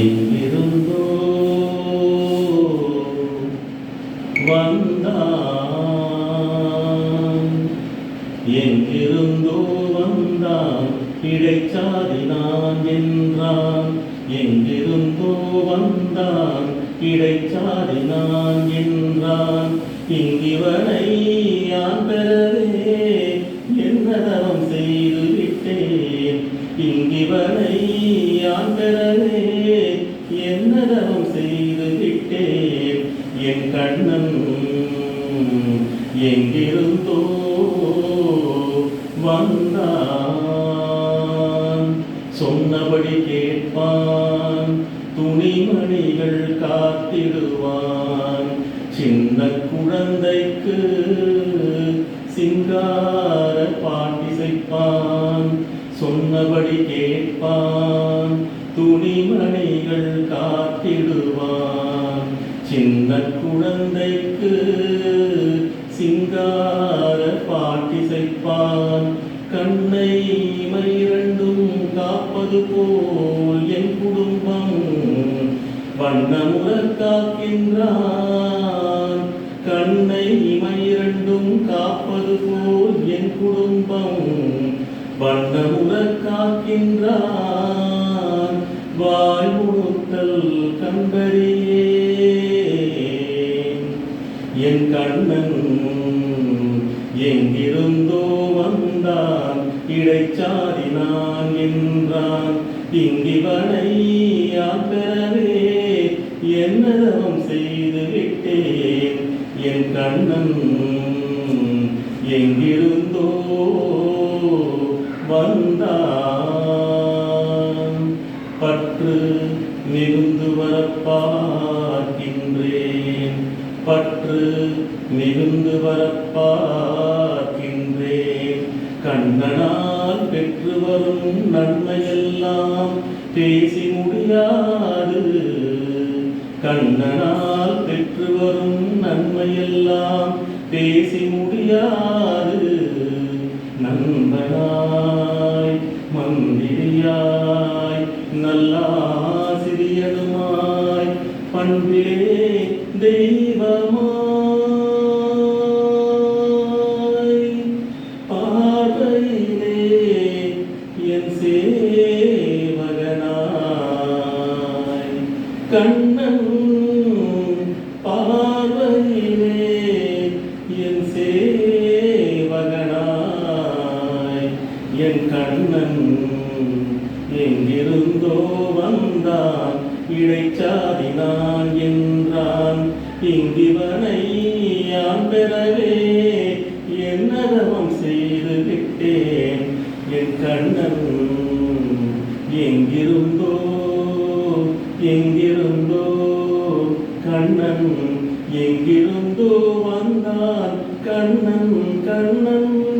எங்கிருந்தோ வந்தான். எங்கிருந்தோ வந்தான் இடைச்சாதி நான் என்றான். எங்கிருந்தோ வந்தான் இடைச்சாதி நான் என்றான். இங்கிவனை யான் பெறவே என்னதவம் செய்து விட்டேன். இங்கிவனை யான் பெறவே என்னதவம் செய்து விட்டேன். என் கண்ணன் எங்கிருந்தோ வந்தான். சொன்னபடி கேட்பான். துணிமணிகள் காத்திடுவான். சின்ன குழந்தைக்கு சிங்கார பாட்டிசைப்பான். சொன்னபடி கேட்பான். கண்ணை இரண்டும் காப்பது போல் என் குடும்பம் வண்ணமுற காக்கின்றான். கண்ணை இரண்டும் காப்பது போல் என் குடும்பம் வண்ணமுற காக்கின்றான். வாய் கண்டறியே. என் கண்ணன் எங்கிருந்தோ வந்தான் இடைச்சாதி நான் என்றான். இங்கிவனை யான் பெறவே என்னதவம் செய்து விட்டேன். என் கண்ணன் எங்கிருந்தோ வந்தான். பற்று மிகுந்து வரப்பார்க்கின்றேன். பற்று மிகுந்து வரப்பார்க்கின்றேன். கண்ணனா பெற்று வரும் நன்மையெல்லாம் பேசி முடியாது. கண்ணனால் பெற்று வரும் நன்மையெல்லாம் பேசி முடியாது. நண்பனாய் மந்திரியாய் நல்லாசிரியனுமாய் பண்பிலே தெய்வமாய் கண்ணன் பார்வையிலே என் சேவகனாய். என் கண்ணன் எங்கிருந்தோ வந்தான். இடைச்சாதி நான் என்றான். இங்கிவனை யான் பெறவே என்னதவம் செய்து விட்டேன். என் கண்ணன் எங்கிருந்தோ எங்க எங்கிருந்தோ வந்தான் கண்ணன் கண்ணன்.